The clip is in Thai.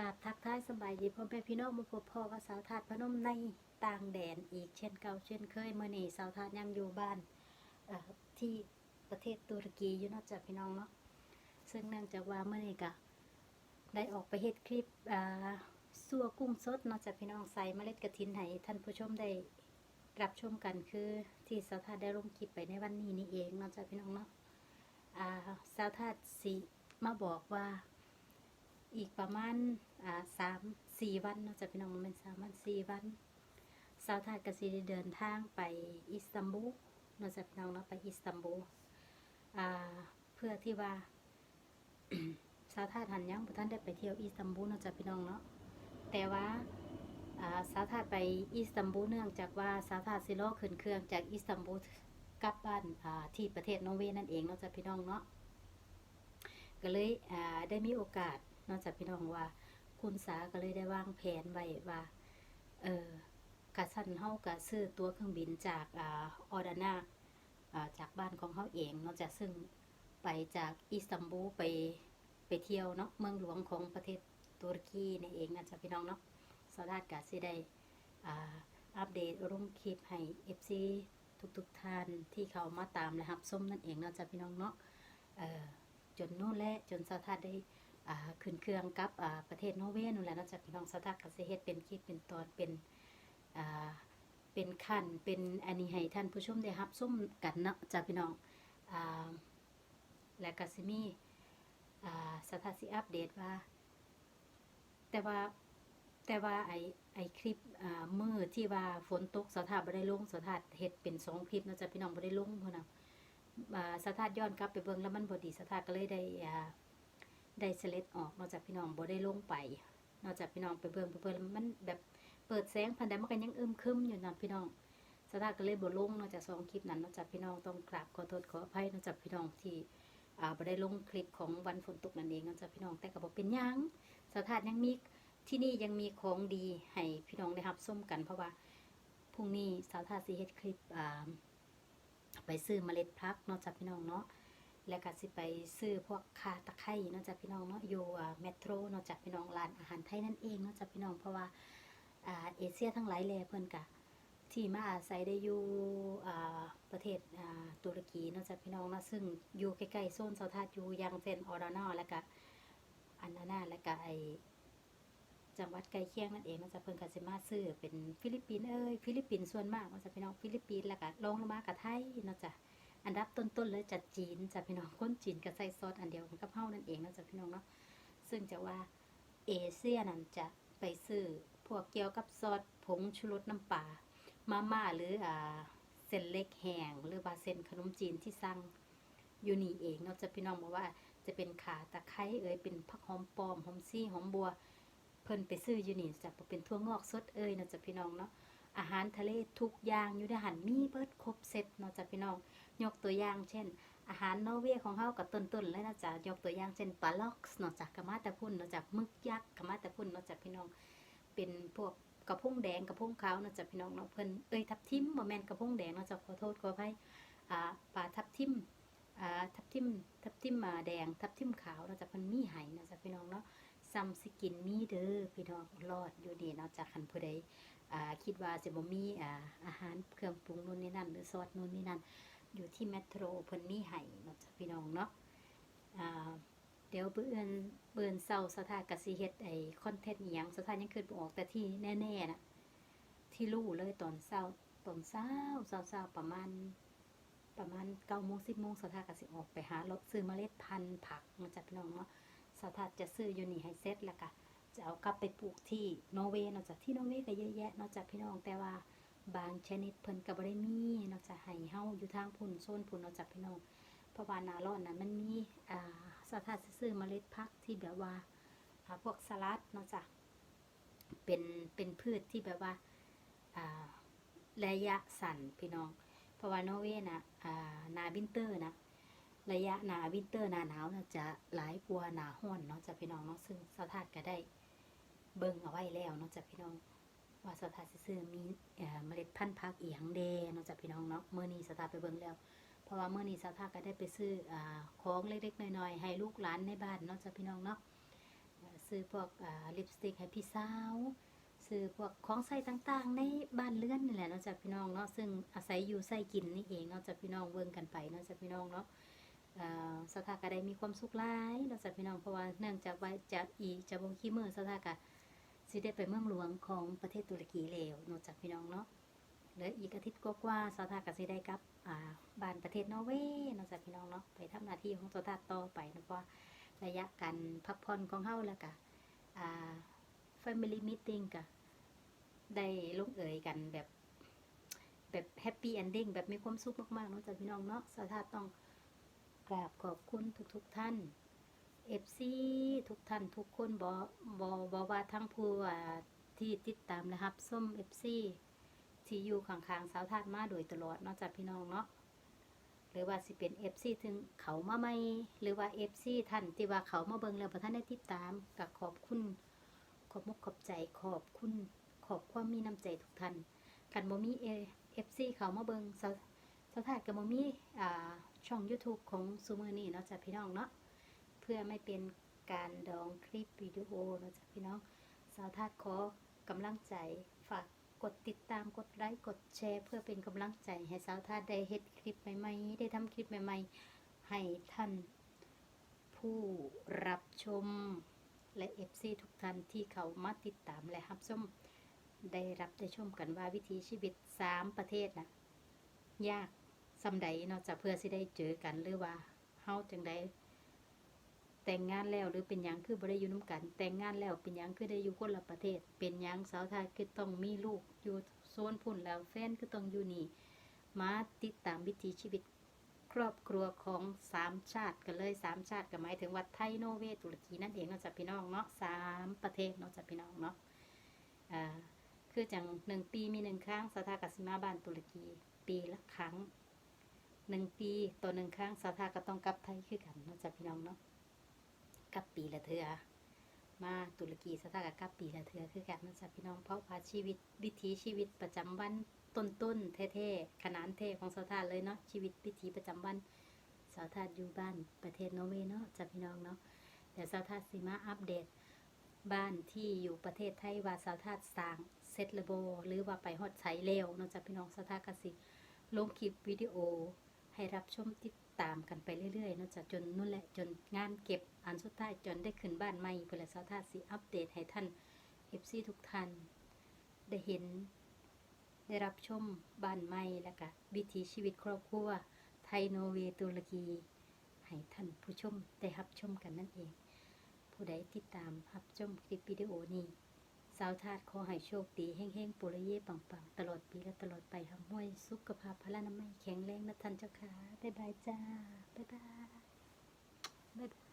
กราบทักทายสบายดีพ่อแม่พี่น้องมาพบพ่อกับสาวทาดพนมในต่างแดนอีกเช่นเก่าเช่นเคยเมื่อนี้สาวทาดยังอยู่บ้านที่ประเทศตุรกีอยู่นอกจากพี่น้องเนาะซึ่งเนื่องจากว่าเมื่อนี้ก็ได้ออกไปเฮ็ดคลิปซัวกุ้งสดนอกจากพี่น้องใส่เมล็ดกระถินให้ท่านผู้ชมได้รับชมกันคือที่สาวทาดได้ลงคลิปไปในวันนี้นี่เองนอกจากพี่น้องเนาะสาวทาดสิมาบอกว่า อีกประมาณอ่าสามสี่วันเนาะจะพี่น้องมันเป็นสามวันสี่วันสาวทาดกสิได้เดินทางไปอิสตันบูลเนาะจะพี่น้องเนาะไปอิสตันบูลอ่าเพื่อที่ว่าสาวทาดหันยังบุท่านได้ไปเที่ยวอิสตันบูลเนาะจะพี่น้องเนาะแต่ว่าอ่าสาวทาดไปอิสตันบูลเนื่องจากว่าสาวทาดสิโลขึ้นเครื่องจากอิสตันบูลกลับบ้านอ่าที่ประเทศนอร์เวย์นั่นเองเนาะจะพี่น้องเนาะก็เลยอ่าได้มีโอกาส นอกจากพี่น้องว่า คุณสาก็เลยได้วางแผนไว้ว่า เออกะสันเฮากะซื้อตัวเครื่องบินจากอ่าออดานาจากบ้านของเฮาเองนอกจากซึ่งไปจากอิสตันบูลไปไปเที่ยวเนาะเมืองหลวงของประเทศตุรกีนี่เองนะจ๊ะพี่น้องเนาะสวัสดกะสิได้อัปเดตลงคลิปให้ FC ทุกๆท่านที่เขามาตามและรับส้มนั่นเองนะจ๊ะพี่น้องเนาะจนนู่นและจนสาวทาดได้ ขึ้นเครื่องกับประเทศนอร์เวย์นู่นแหละนอกจากพี่น้องสาวทักกสิเฮ็ดเป็นคลิปเป็นตอนเป็นเป็นขั้นเป็นอันนี้ให้ท่านผู้ชมได้รับชมกันเนาะจากพี่น้องและก็สิมีอ่าสถาสิอัปเดตว่า แต่ว่าแต่ว่าไอไอคลิปมือที่ว่าฝนตกสถาบ่ได้ลงสถาเฮ็ดเป็นสองคลิปนาะจากพี่น้องบ่ได้ลงเพราะนะสถาย้อนกลับไปเบิ่งแล้วมันบ่ดีสถาก็เลยได้ ได้เสล็ดออกนอกจากพี่น้องบ่ได้ลงไป นอกจากพี่น้องไปเบิ่งไปเบิ่งมันแบบเปิดแสงพันใดมันก็ยังอึมครึมอยู่นะพี่น้องสถานก็เลยบ่ลงนอกจากสองคลิปนั้นนอกจากพี่น้องต้องกราบขอโทษขออภัยนอกจากพี่น้องที่อ่าบ่ได้ลงคลิปของวันฝนตกนั่นเองนอกจากพี่น้องแต่ก็บ่เป็นยังสถานยังมีที่นี่ยังมีของดีให้พี่น้องได้รับชมกันเพราะว่าพรุ่งนี้สาวทาสิเฮ็ดคลิปอ่าไปซื้อเมล็ดพักนอกจากพี่น้องเนาะ แล้วก็สิไปซื้อพวกคาตะไคร้เนอกจากพี่น้องเนาะอยู่เมโทรเนอกจากพี่น้องร้านอาหารไทยนั่นเองเนอกจากพี่น้องเพราะว่าเอเชียทั้งหลายแลเพิ่นกะที่มาอาศัยได้อยู่ประเทศตุรกีเนอกจากพี่น้องเนาะซึ่งอยู่ใกล้ๆโซนเซาทาดอยู่ยังเช่นออรานอแล้วก็อันนานาแล้วก็ไอจังหวัดใกล้เคียงนั่นเองเนอกจากเพิ่นก็สิมาซื้อเป็นฟิลิปปินส์เอ้ยฟิลิปปินส์ส่วนมากเนอกจากพี่น้องฟิลิปปินส์แล้วก็ลงลงมากับไทยเนาะจ้ะ อันดับต้นๆเลยจากจีนจากพี่น้องคนจีนก็ใส่ซอสอันเดียวกันกับเฮานั่นเองนะจากพี่น้องเนาะซึ่งจะว่าเอเชียนั่นจะไปซื้อพวกเกี่ยวกับซอสผงชูรสน้ำปลามาม่าหรืออ่าเส้นเล็กแห้งหรือว่าเส้นขนมจีนที่สั่งอยู่นี่เองเนาะจะพี่น้องบอกว่าจะเป็นขาตะไคร้เอ่ยเป็นผักหอมปลอมหอมซี่หอมบัว เพิ่นไปซื้ออยู่นี่จะเป็นทั่วงอกสดเอ่ยนะจะพี่น้องเนาะ อาหารทะเลทุกอย่างอยู่ในหันมีเบิดครบเซตเนาะจะพี่น้องยกตัวอย่างเช่น อาหารนอร์เวย์ของเฮากับต้นๆเลยนะจ๊ะยกตัวอย่างเช่นปลาล็อกเนาะจากกะมาต่พุ่นเนาะจากมึกยักษ์กระมาต่พุ่นเนาะจากพี่น้อง เป็นพวกกระพงแดงกระพงขาวเนาะจากพี่น้องเนาะเพิ่นเอ้ยทับทิมบ่แม่นกระพงแดงเนาะจากขอโทษขออภัยอ่าปลาทับทิมอ่าทับทิมทับทิมมาแดงทับทิมขาวเนาะจากเพิ่นมีให้เนาะจากพี่น้องเนาะซัมสกินมีเด้อพี่น้องรอดอยู่ดีเนาะจากคันผู้ใด คิดว่าสิบ่มีอาหารเครื่องปรุงนู่นนี่นั่น หรือซอสนู่นนี่นั่น อยู่ที่เมโทรเพิ่นมีให้เนาะจ้ะพี่น้องเนาะเดี๋ยวเบื่อนเบื่อนเศร้าสถากสิเฮ็ดไอคอนเทนต์อีหยังสถายังคืนบ่ออกแต่ที่แน่ๆนะที่รู้เลยตอนเช้าตอนเช้าเช้าเช้าประมาณ ประมาณ9โมง10โมงสถากสิออกไปหาเลาะซื้อเมล็ดพันธุ์ผักมาจากพี่น้องเนาะสถาจะซื้ออยู่นี่ให้เสร็จแล้วก็ จะเอากลับไปปลูกที่นอร์เวย์นาะจากที่นอร์เวย์ก็เยอะแยะนาะจากพี่น้องแต่ว่าบางชนิดเพิ่นก็บ่ได้มีนอกจากให้เฮาอยู่ทางพุ่นโซนพุ่นนอกจากพี่น้องเพราะว่าหน้าร้อนนั้นมันมีอ่าสถานซื้อเมล็ดพักที่แบบว่าพวกสลัดนาะจ้ะเป็นเป็นพืชที่แบบว่าอ่าระยะสั้นพี่น้อง เพราะว่านอร์เวย์นะอ่านาวินเตอร์นะระยะหนาวินเตอร์หนาหนาวนะจะหลายกว่าหนาร้อนเนาะจะพี่น้องเนาะซึ่งสถานก็ได้ เบิ่งเอาไว้แล้วเนาะจ้ะพี่น้อง ว่าสถาซื้อมีเมล็ดพันธุ์ผักเอียงเดเนาะจ้ะพี่น้องเนาะเมื่อนี้สถาไปเบิ่งแล้ว เพราะว่าเมื่อนี้สถาก็ได้ไปซื้ออของเล็กๆน้อยๆให้ลูกหลานในบ้านเนาะจ้ะพี่น้องเนาะซื้อพวกลิปสติกให้พี่สาวซื้อพวกของใส่ต่างๆ ในบ้านเรือนนี่แหละเนาะจ้ะพี่น้องเนาะซึ่งอาศัยอยู่ใส่กินนี่เองเนาะจ้ะพี่น้องเบิ่งกันไปเนาะจ้ะพี่น้องเนาะสถาก็ได้มีความสุขหลายเนาะจ้ะพี่น้องเพราะว่าเนื่องจากว่าจะอีจะบ่ขี้มือสถาก็ สิได้ไปเมืองหลวงของประเทศตุรกีแล้วนาะจ้ะพี่น้องเนาะเหลืออีกอาทิตย์กว่าๆสถาก็สิได้กลับอ่าบ้านประเทศนอร์เวย์นาะจ้ะพี่น้องเนาะไปทำหน้าที่ของสถาต่อไปนะเพราะว่าระยะการพักผ่อนของเฮาแล้วก็อ่า family meeting ก็ได้ลงเอยกันแบบแบบแฮปปี้เอนดิ้งแบบมีความสุขมากๆนาะจ้ะพี่น้องเนาะสาธาต้องกราบขอบคุณทุกๆท่าน FC ทุกท่านทุกคนบอบอบอว่าทั้งผู้อ่าที่ติดตามนะครับส้ม FC ที่อยู่ข้างๆสาวทาดมาโดยตลอดนาะจ้ะพี่น้องเนาะหรือว่าสิเป็น FC ถึงเขามาใหม่หรือว่า FC ท่านที่ว่าเขามาเบิงแล้วบ่ท่านได้ติดตามก็ขอบคุณขอบมุกขอบใจขอบคุณขอบความมีน้ำใจทุกท่านกันบ่มีเอ FC เขามาเบิงสะสะทาดก็บ่มีอ่าช่อง YouTube ของซูเมือนี้เนาะจ้ะพี่น้องเนาะ พื่อไม่เป็นการดองคลิปวิดีโอเนาะจ้ะพี่น้องสาวทาดขอกำลังใจฝากกดติดตามกดไลค์กดแชร์ เพื่อเป็นกำลังใจให้สาวทาดได้เฮ็ดคลิปใหม่ๆได้ทำคลิปใหม่ๆ ให้ท่าน ผู้รับชมและ FC ทุกท่านที่เขามาติดตามและรับชมได้รับได้ชมกันว่าวิถีชีวิต3ประเทศนะยากสำใดเนาะจะเพื่อสิได้เจอกันหรือว่าเฮาจังใด แต่งงานแล้วหรือเป็นยังคือบ่ได้อยู่นํกัน แต่งงานแล้วเป็นยังคือได้อยู่คนละประเทศ เป็นยังสาวไทยคือต้องมีลูกอยู่โซนพุ่นแล้วแฟนคือต้องอยู่นี่มาติดตามวิถีชีวิตครอบครัวของสามชาติกันเลยสามชาติก็หมายถึงว่าไทยโนเวตุรกีนั่นเองเนาะจ้ะพี่น้องเนาะสามประเทศเนาะจ้ะพี่น้องเนาะอ่าคือจังหนึ่งปีมีหนึ่งครั้งสถากสิมาบ้านตุรกี ปีละครั้งหนึ่งปีต่อหนึ่งครั้งสถาก็ต้องกลับไทยคือกันเนาะจ้ะพี่น้องเนาะ กับปีละเทือมาตุรกีสถาก็กลับปีละเทือคือกันเนาะจ้ะพี่น้องเพราะว่าชีวิตวิถีชีวิตประจำวันต้นต้นๆเท่ๆขนานเท่ของสาวทาสเลยเนาะชีวิตวิถีประจำวันสาวทาสอยู่บ้านประเทศนอร์เวย์เนาะจ้ะพี่น้องเนาะเดี๋ยวสาวทาสสิมาอัปเดต บ้านที่อยู่ประเทศไทยว่าสาวทาสสร้างเซตระโบ หรือว่าไปฮอดใช้เร็วเนาะจ้ะพี่น้องสาวทาสก็สิลงคลิปวิดีโอให้รับชมติด ตามกันไปเรื่อยๆนาะจ้ะจนนู่นแหละจนงานเก็บอันสุดท้ายจนได้ขึ้นบ้านใหม่เพื่อสาวทาสสิอัปเดตให้ท่าน FC ทุกท่านได้เห็น ได้รับชมบ้านใหม่และก็วิถีชีวิตครอบครัวไทยโนเวย์ตุรกี ให้ท่านผู้ชมได้รับชมกันนั่นเอง ผู้ใดติดตามรับชมคลิปวิดีโอนี้ สาวธาตุขอให้โชคดีแห้งๆปุระเย่ปังๆ ตลอดปีและตลอดไปทำห้วยสุขภาพพละนามัยแข็งแรงนะท่านเจ้าค่ะบ๊ายบายจ้าบ๊ายบายบ๊ายบาย